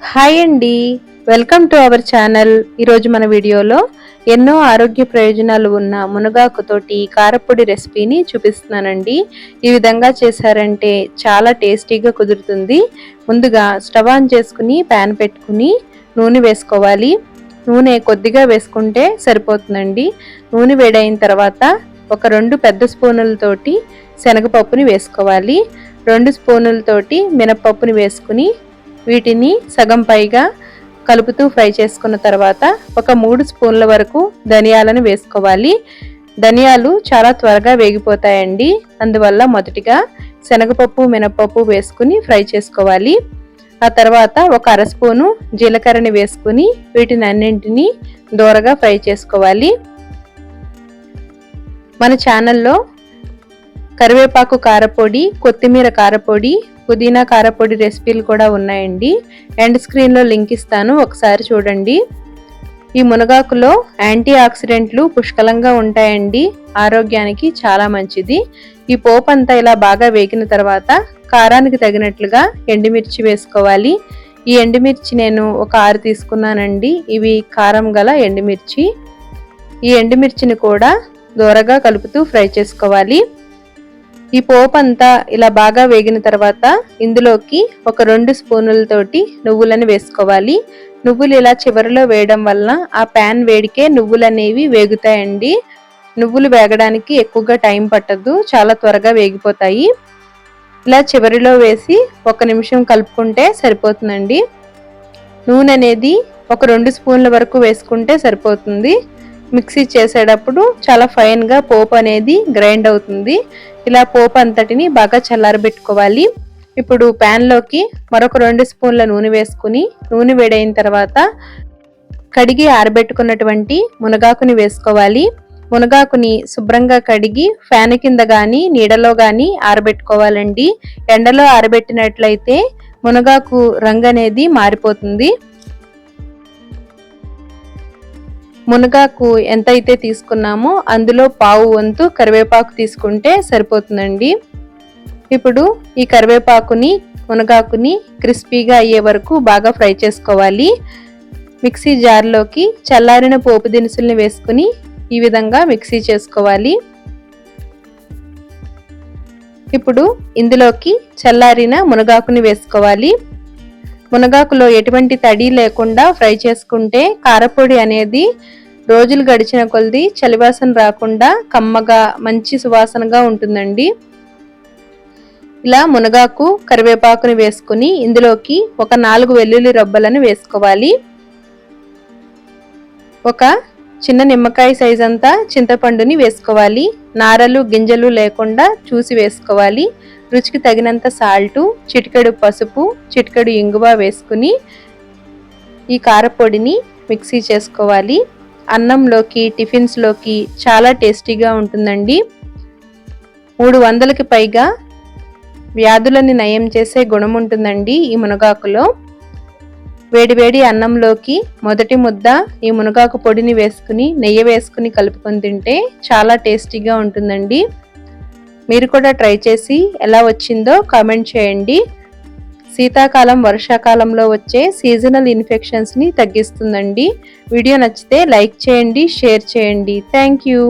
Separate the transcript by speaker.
Speaker 1: Hi అండి. Welcome to our channel. ఈరోజు మన వీడియోలో ఎన్నో ఆరోగ్య ప్రయోజనాలు ఉన్న మునగాకుతోటి కారపొడి రెసిపీని చూపిస్తున్నానండి. ఈ విధంగా చేశారంటే చాలా టేస్టీగా కుదురుతుంది. ముందుగా స్టవ్ ఆన్ చేసుకుని ప్యాన్ పెట్టుకుని నూనె వేసుకోవాలి. నూనె కొద్దిగా వేసుకుంటే సరిపోతుందండి. నూనె వేడైన తర్వాత ఒక రెండు పెద్ద స్పూనులతోటి శనగపప్పుని వేసుకోవాలి. రెండు స్పూనులతోటి మినపప్పుని వేసుకుని వీటిని సగం పైగా కలుపుతూ ఫ్రై చేసుకున్న తర్వాత ఒక మూడు స్పూన్ల వరకు ధనియాలను వేసుకోవాలి. ధనియాలు చాలా త్వరగా వేగిపోతాయండి. అందువల్ల మొదటిగా శనగపప్పు మినపప్పు వేసుకుని ఫ్రై చేసుకోవాలి. ఆ తర్వాత ఒక అర స్పూను జీలకర్రని వేసుకుని వీటిని అన్నింటినీ దూరగా ఫ్రై చేసుకోవాలి. మన ఛానల్లో కరివేపాకు కారపొడి కొత్తిమీర కారపొడి పుదీనా కారపొడి రెసిపీలు కూడా ఉన్నాయండి. ఎండ్ స్క్రీన్లో లింక్ ఇస్తాను ఒకసారి చూడండి. ఈ మునగాకులో యాంటీ ఆక్సిడెంట్లు పుష్కలంగా ఉంటాయండి. ఆరోగ్యానికి చాలా మంచిది. ఈ పోపు అంతా ఇలా బాగా వేగిన తర్వాత కారానికి తగినట్లుగా ఎండుమిర్చి వేసుకోవాలి. ఈ ఎండుమిర్చి నేను ఒక ఆరు తీసుకున్నానండి. ఇవి కారం గల ఎండుమిర్చి. ఈ ఎండుమిర్చిని కూడా దూరగా కలుపుతూ ఫ్రై చేసుకోవాలి. ఈ పోపు అంతా ఇలా బాగా వేగిన తర్వాత ఇందులోకి ఒక రెండు స్పూనులతోటి నువ్వులను వేసుకోవాలి. నువ్వులు ఇలా చివరిలో వేయడం వలన ఆ ప్యాన్ వేడికే నువ్వులు అనేవి వేగుతాయండి. నువ్వులు వేగడానికి ఎక్కువగా టైం పట్టదు చాలా త్వరగా వేగిపోతాయి. ఇలా చివరిలో వేసి ఒక నిమిషం కలుపుకుంటే సరిపోతుందండి. నూనె అనేది ఒక రెండు స్పూన్ల వరకు వేసుకుంటే సరిపోతుంది. మిక్సీ చేసేటప్పుడు చాలా ఫైన్గా పోపు అనేది గ్రైండ్ అవుతుంది. ఇలా పోపు అంతటిని బాగా చల్లారబెట్టుకోవాలి. ఇప్పుడు ప్యాన్లోకి మరొక రెండు స్పూన్ల నూనె వేసుకుని నూనె వేడైన తర్వాత కడిగి ఆరబెట్టుకున్నటువంటి మునగాకుని వేసుకోవాలి. మునగాకుని శుభ్రంగా కడిగి ఫ్యాన్ కింద కానీ నీడలో కానీ ఆరబెట్టుకోవాలండి. ఎండలో ఆరబెట్టినట్లయితే మునగాకు రంగు అనేది మారిపోతుంది. మునగాకు ఎంత అయితే తీసుకున్నామో అందులో పావు వంతు కరివేపాకు తీసుకుంటే సరిపోతుందండి. ఇప్పుడు ఈ కరివేపాకుని మునగాకుని క్రిస్పీగా అయ్యే వరకు బాగా ఫ్రై చేసుకోవాలి. మిక్సీ జార్లోకి చల్లారిన పోపు దినుసుల్ని వేసుకుని ఈ విధంగా మిక్సీ చేసుకోవాలి. ఇప్పుడు ఇందులోకి చల్లారిన మునగాకుని వేసుకోవాలి. మునగాకులో ఎటువంటి తడి లేకుండా ఫ్రై చేసుకుంటే కారపొడి అనేది రోజులు గడిచిన కొలది చలివాసన రాకుండా కమ్మగా మంచి సువాసనగా ఉంటుందండి. ఇలా మునగాకు కరివేపాకుని వేసుకుని ఇందులోకి ఒక నాలుగు వెల్లుల్లి రబ్బలను వేసుకోవాలి. ఒక చిన్న నిమ్మకాయ సైజ్ అంతా చింతపండుని వేసుకోవాలి. నారలు గింజలు లేకుండా చూసి వేసుకోవాలి. రుచికి తగినంత సాల్టు చిటికెడు పసుపు చిటికెడు ఇంగువ వేసుకుని ఈ కారపొడిని మిక్సీ చేసుకోవాలి. అన్నంలోకి టిఫిన్స్లోకి చాలా టేస్టీగా ఉంటుందండి. మూడు వందలకి పైగా వ్యాధులని నయం చేసే గుణం ఉంటుందండి ఈ మునగాకులో. వేడివేడి అన్నంలోకి మొదటి ముద్ద ఈ మునగాకు పొడిని వేసుకుని నెయ్యి వేసుకుని కలుపుకొని తింటే చాలా టేస్టీగా ఉంటుందండి. మీరు కూడా ట్రై చేసి ఎలా వచ్చిందో కామెంట్ చేయండి. శీతాకాలం వర్షాకాలంలో వచ్చే సీజనల్ ఇన్ఫెక్షన్స్ని తగ్గిస్తుందండి. వీడియో నచ్చితే లైక్ చేయండి షేర్ చేయండి. Thank you